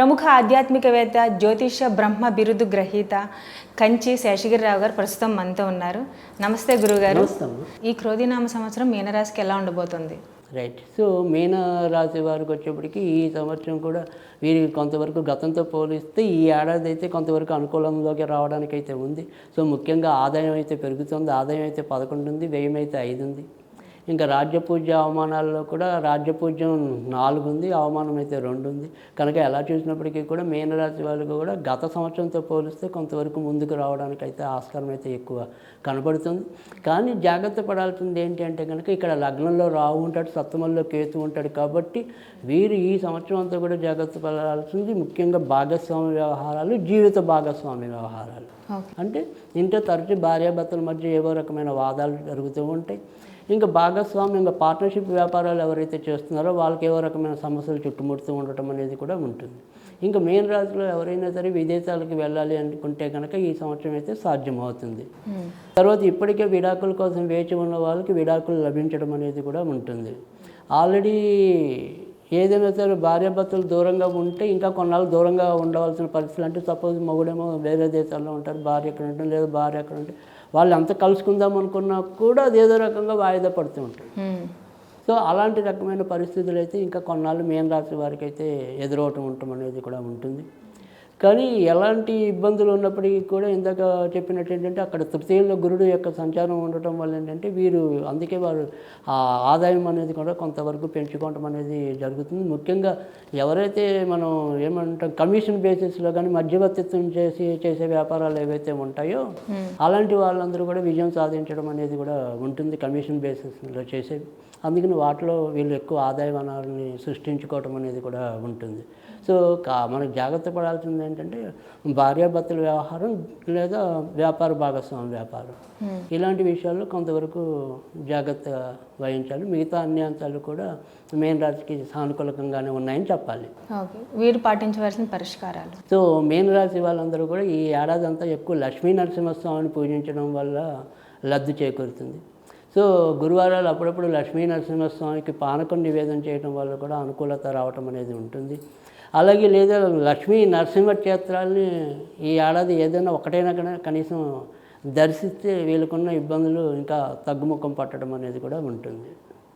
ప్రముఖ ఆధ్యాత్మికవేత్త జ్యోతిష బ్రహ్మ బిరుదు గ్రహీత కంచి శేషగిరిరావు గారు ప్రస్తుతం మనతో ఉన్నారు. నమస్తే గురుగారు. ఈ క్రోధినామ సంవత్సరం మీనరాశికి ఎలా ఉండబోతుంది? రైట్ సో మీన రాశి వారికి వచ్చేప్పటికి ఈ సంవత్సరం కూడా వీరికి కొంతవరకు గతంతో పోలిస్తే ఈ ఏడాది అయితే కొంతవరకు అనుకూలంలోకి రావడానికి అయితే ఉంది. సో ముఖ్యంగా ఆదాయం అయితే పెరుగుతుంది. ఆదాయం అయితే పదకొండు ఉంది. వ్యయం అయితే ఐదు ఉంది. ఇంకా రాజ్యపూజ్య అవమానాల్లో కూడా రాజ్యపూజ్యం నాలుగు ఉంది అవమానం అయితే రెండు ఉంది కనుక ఎలా చూసినప్పటికీ కూడా మీనరాశి వాళ్ళకు కూడా గత సంవత్సరంతో పోలిస్తే కొంతవరకు ముందుకు రావడానికి అయితే ఆస్కారం అయితే ఎక్కువ కనబడుతుంది కానీ జాగ్రత్త పడాల్సింది ఏంటి అంటే కనుక ఇక్కడ లగ్నంలో రావు ఉంటాడు సప్తమంలో కేతు ఉంటాడు కాబట్టి వీరు ఈ సంవత్సరం అంతా కూడా జాగ్రత్త పడాల్సింది ముఖ్యంగా భాగస్వామి వ్యవహారాలు జీవిత భాగస్వామి వ్యవహారాలు. అంటే ఇంట్లో తరచు భార్యాభర్తల మధ్య ఏవో రకమైన వాదాలు జరుగుతూ ఉంటాయి. ఇంకా భాగస్వామ్యం ఇంకా పార్ట్నర్షిప్ వ్యాపారాలు ఎవరైతే చేస్తున్నారో వాళ్ళకి ఏవో రకమైన సమస్యలు చుట్టుముడుతూ ఉండటం అనేది కూడా ఉంటుంది. ఇంకా మెయిన్ రాశిలో ఎవరైనా సరే విదేశాలకు వెళ్ళాలి అనుకుంటే కనుక ఈ సంవత్సరం అయితే సాధ్యమవుతుంది. తర్వాత ఇప్పటికే విడాకుల కోసం వేచి ఉన్న వాళ్ళకి విడాకులు లభించడం అనేది కూడా ఉంటుంది. ఆల్రెడీ ఏదైనా సరే భార్యాభర్తలు దూరంగా ఉంటే ఇంకా కొన్నాళ్ళు దూరంగా ఉండవలసిన పరిస్థితులు అంటే సపోజ్ మొగుడేమో వేరే దేశాల్లో ఉంటారు భార్య ఎక్కడ ఉంటుంది లేదా భార్య ఎక్కడ ఉంటే వాళ్ళు ఎంత కలుసుకుందాం అనుకున్నా కూడా అది ఏదో రకంగా వాయిదా పడుతూ మ్మ్. సో అలాంటి రకమైన పరిస్థితులు అయితే ఇంకా కొన్నాళ్ళు మేన రాశి వారికి అయితే ఎదురవటం ఉండటం అనేది కూడా ఉంటుంది కానీ ఎలాంటి ఇబ్బందులు ఉన్నప్పటికీ కూడా ఇందాక చెప్పినట్టు ఏంటంటే అక్కడ తృతీయంలో గురుడు యొక్క సంచారం ఉండటం వల్ల ఏంటంటే వీరు అందుకే వారు ఆ ఆదాయం అనేది కూడా కొంతవరకు పెంచుకోవటం అనేది జరుగుతుంది. ముఖ్యంగా ఎవరైతే మనం ఏమంటాం కమిషన్ బేసిస్లో కానీ మధ్యవర్తిత్వం చేసి చేసే వ్యాపారాలు ఏవైతే ఉంటాయో అలాంటి వాళ్ళందరూ కూడా విజయం సాధించడం అనేది కూడా ఉంటుంది కమిషన్ బేసిస్లో చేసేవి అందుకని వాటిలో వీళ్ళు ఎక్కువ ఆదాయ వనరుల్ని సృష్టించుకోవటం అనేది కూడా ఉంటుంది. సో కా మనకు జాగ్రత్త పడాల్సింది ఏంటంటే భార్యాభర్తల వ్యవహారం లేదా వ్యాపార భాగస్వామి వ్యాపారం. ఇలాంటి విషయాల్లో కొంతవరకు జాగ్రత్త వహించాలి. మిగతా అన్ని అంశాలు కూడా మెయిన్ రాశికి సానుకూలకంగానే ఉన్నాయని చెప్పాలి. వీరు పాటించవలసిన పరిష్కారాలు? సో మీన రాశి వాళ్ళందరూ కూడా ఈ ఏడాది అంతా ఎక్కువ లక్ష్మీ నరసింహస్వామిని పూజించడం వల్ల లబ్ధి చేకూరుతుంది. సో గురువారాలు అప్పుడప్పుడు లక్ష్మీ నరసింహస్వామికి పానకం నివేదన చేయడం వల్ల కూడా అనుకూలత రావటం అనేది ఉంటుంది. అలాగే లేదా లక్ష్మీ నరసింహ క్షేత్రాలని ఈ ఏడాది ఏదైనా ఒకటైనా కానీ కనీసం దర్శిస్తే వీళ్ళకున్న ఇబ్బందులు ఇంకా తగ్గుముఖం పట్టడం అనేది కూడా ఉంటుంది.